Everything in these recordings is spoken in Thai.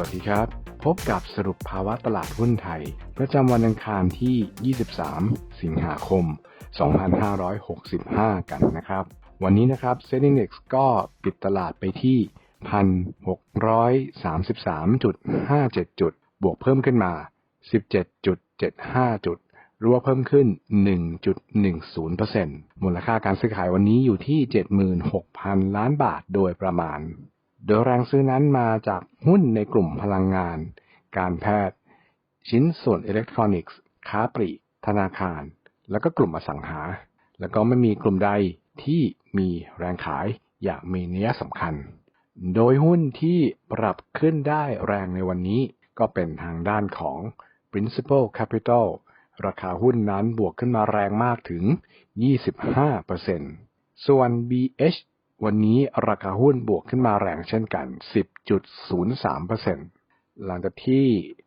วัสดีครับ พบกับสรุปภาวะตลาดหุ้นไทย ประจำวันอังคารที่ 23 สิงหาคม 2565 กันนะครับ วันนี้นะครับ s e t Index ก็ปิดตลาดไปที่ 1,633.57 จุด บวกเพิ่มขึ้นมา 17.75 จุดรัวเพิ่มขึ้น 1.10%มูลค่าการซื้อขายวันนี้อยู่ที่ 76,000 ล้านบาทโดยประมาณ โดยแรงซื้อนั้นมาจากหุ้นในกลุ่มพลังงาน การแพทย์ ชิ้นส่วนอิเล็กทรอนิกส์ ค้าปลีก ธนาคาร แล้วก็กลุ่มอสังหา แล้วก็ไม่มีกลุ่มใดที่มีแรงขายอย่างมีนัยสำคัญ โดยหุ้นที่ปรับขึ้นได้แรงในวันนี้ก็เป็นทางด้านของ Principal Capital ราคาหุ้นนั้นบวกขึ้นมาแรงมากถึง 25%ส่วน BH วันนี้ราคาหุ้นบวกขึ้นมาแรงเช่นกัน 10.03%หลังจากที่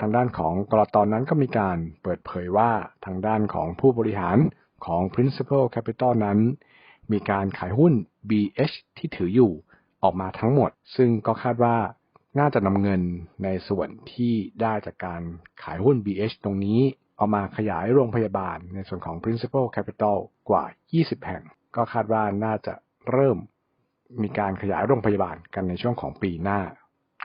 ทางด้านของกรตอนนั้นก็มีการเปิดเผยว่าทางด้านของผู้บริหารของ Principal Capital นั้น มีการขายหุ้น BH ที่ถืออยู่ออกมาทั้งหมด ซึ่งก็คาดว่าน่าจะนำเงินในส่วนที่ได้จากการขายหุ้น BH ตรงนี้เอามาขยายโรงพยาบาลในส่วนของ Principal Capital กว่า 20 แห่ง ก็คาดว่าน่าจะเริ่ม มีการขยายโรงพยาบาลกันในช่วงของปีหน้า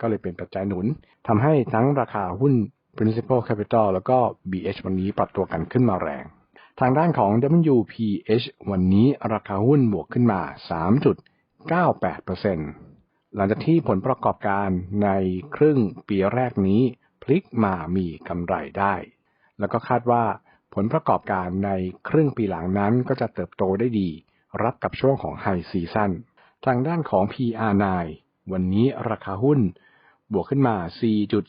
ก็เลยเป็นปัจจัยหนุนทำให้ทั้งราคาหุ้น Principal Capital แล้วก็ BH วันนี้ปรับตัวกันขึ้นมาแรง ทางด้านของ WPH วันนี้ราคาหุ้นบวกขึ้นมา 3.98%หลังจากที่ผลประกอบการในครึ่งปีแรกนี้ พลิกมามีกำไรได้ แล้วก็คาดว่าผลประกอบการในครึ่งปีหลังนั้นก็จะเติบโตได้ดี รับกับช่วงของไฮซีซั่น ทางด้านของ PR9 วันนี้ราคาหุ้นบวกขึ้นมา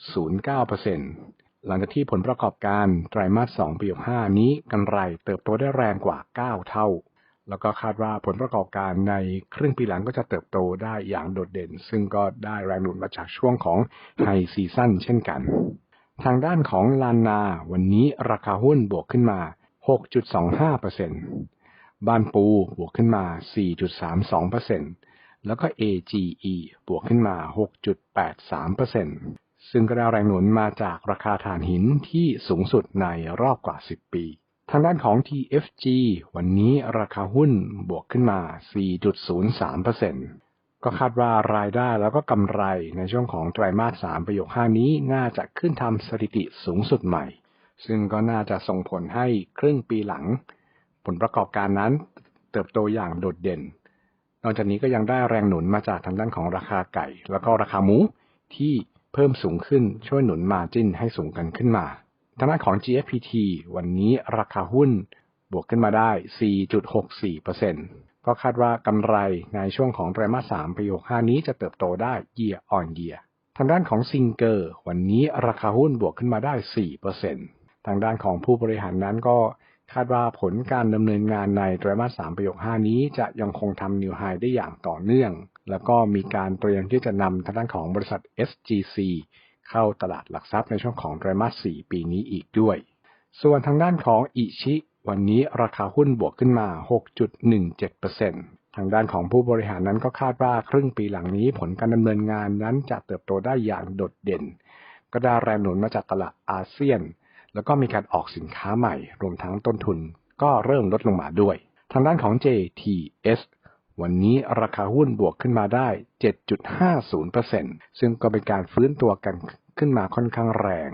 4.09%หลังจากที่ผลประกอบการไตรมาส 2 ปี 65 นี้กำไรเติบโตได้แรงกว่า 9 เท่า แล้วก็คาดว่าผลประกอบการในครึ่งปีหลังก็จะเติบโตได้อย่างโดดเด่น ซึ่งก็ได้แรงหนุนมาจากช่วงของไฮซีซั่นเช่นกัน ทางด้านของลานนา วันนี้ราคาหุ้นบวกขึ้นมา 6.25%บ้านปูบวกขึ้นมา 4.32% แล้วก็ AGE บวกขึ้นมา 6.83%ซึ่งก็ได้แรงหนุนมาจากราคาถ่านหินที่สูงสุดในรอบกว่า 10 ปี ทางด้านของ TFG วันนี้ราคาหุ้นบวกขึ้นมา 4.03%ก็คาดว่ารายได้แล้วก็กำไรในช่วงของไตรมาส 3 ประโยค 5 นี้น่าจะขึ้นทำสถิติสูงสุดใหม่ ซึ่งก็น่าจะส่งผลให้ครึ่งปีหลัง ผลประกอบการนั้นเติบโตอย่างโดดเด่น นอกจากนี้ก็ยังได้แรงหนุนมาจากทางด้านของราคาไก่ แล้วก็ราคาหมูที่เพิ่มสูงขึ้นช่วยหนุนมาจิ้นให้สูงกันขึ้นมาทางด้านของ GFPT วันนี้ราคาหุ้นบวกขึ้นมาได้ 4.64%ก็คาดว่ากำไรในช่วงของไตรมาส 3ปี65นี้จะเติบโตได้ year on year ทางด้านของซิงเกอร์วันนี้ราคาหุ้นบวกขึ้นมาได้ 4%ทางด้านของผู้บริหารนั้นก็ คาดว่าผลการดำเนินงานในไตรมาส 3 ประโยค 5 นี้จะยังคงทำนิวไฮได้อย่างต่อเนื่อง แล้วก็มีการเตรียมที่จะนำทางด้านของบริษัท SGC เข้าตลาดหลักทรัพย์ในช่วงของไตรมาส 4 ปีนี้อีกด้วย ส่วนทางด้านของอิชิ วันนี้ราคาหุ้นบวกขึ้นมา 6.17%ทางด้านของผู้บริหารนั้นก็คาดว่าครึ่งปีหลังนี้ผลการดำเนินงานนั้นจะเติบโตได้อย่างโดดเด่น ก็ได้แรงหนุนมาจากตลาดอาเซียน แล้วก็มีการออกสินค้าใหม่ รวมทั้งต้นทุนก็เริ่มลดลงมาด้วย ทางด้านของ JTS วันนี้ราคาหุ้นบวกขึ้นมาได้ 7.50%ซึ่งก็เป็นการฟื้นตัวกันขึ้นมาค่อนข้างแรง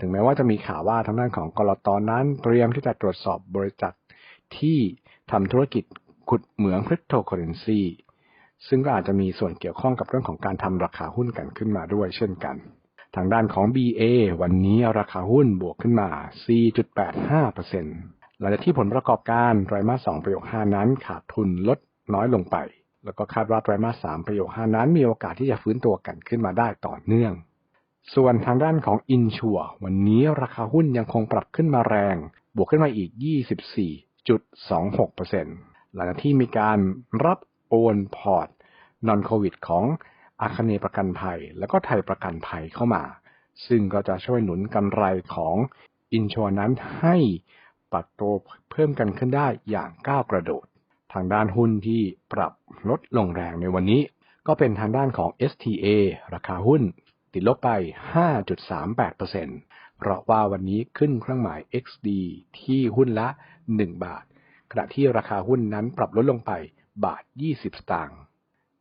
ถึงแม้ว่าจะมีข่าวว่าทางด้านของกรตอนนั้นเตรียมที่จะตรวจสอบบริษัทที่ทำธุรกิจขุดเหมืองคริปโตเคอเรนซีซึ่งก็อาจจะมีส่วนเกี่ยวข้องกับเรื่องของการทำราคาหุ้นกันขึ้นมาด้วยเช่นกัน ทางด้านของ BA วันนี้ราคาหุ้นบวกขึ้นมา 4.85%หลังจากที่ผลประกอบการไตรมาส 2 ประโยค 5 นั้นขาดทุนลดน้อยลงไป แล้วก็คาดว่าไตรมาส 3 ประโยค 5 นั้นมีโอกาสที่จะฟื้นตัวกันขึ้นมาได้ต่อเนื่อง ส่วนทางด้านของ i n s u r วันนี้ราคาหุ้นยังคงปรับขึ้นมาแรง บวกขึ้นมาอีก 24.26%หลังจากที่มีการรับโอนพอร์ตนอนโควิดของ อาคเนประกันภัย แล้วก็ไทยประกันภัยเข้ามา ซึ่งก็จะช่วยหนุนกำไรของอินชัวนั้นให้ปรับตัวเพิ่มกันขึ้นได้อย่างก้าวกระโดด ทางด้านหุ้นที่ปรับลดลงแรงในวันนี้ ก็เป็นทางด้านของ STA ราคาหุ้น ติดลบไป 5.38%เพราะว่าวันนี้ขึ้นเครื่องหมาย XD ที่หุ้นละ 1 บาท ขณะที่ราคาหุ้นนั้นปรับลดลงไปบาท 20 สตางค์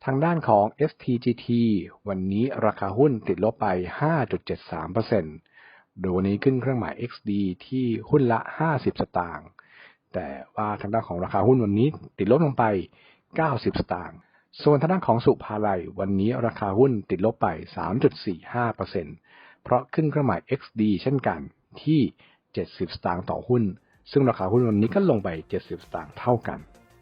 ทางด้านของ STGT วันนี้ราคาหุ้นติดลบไป 5.73%โดยวันนี้ขึ้นเครื่องหมาย XD ที่หุ้นละ 50 สตางค์ แต่ว่าทางด้านของราคาหุ้นวันนี้ติดลบลงไป 90 สตางค์ ส่วนทางด้านของสุภาลัยวันนี้ราคาหุ้นติดลบไป 3.45%เพราะขึ้นเครื่องหมาย XD เช่นกันที่ 70 สตางค์ต่อหุ้น ซึ่งราคาหุ้นวันนี้ก็ลงไป 70 สตางค์เท่ากัน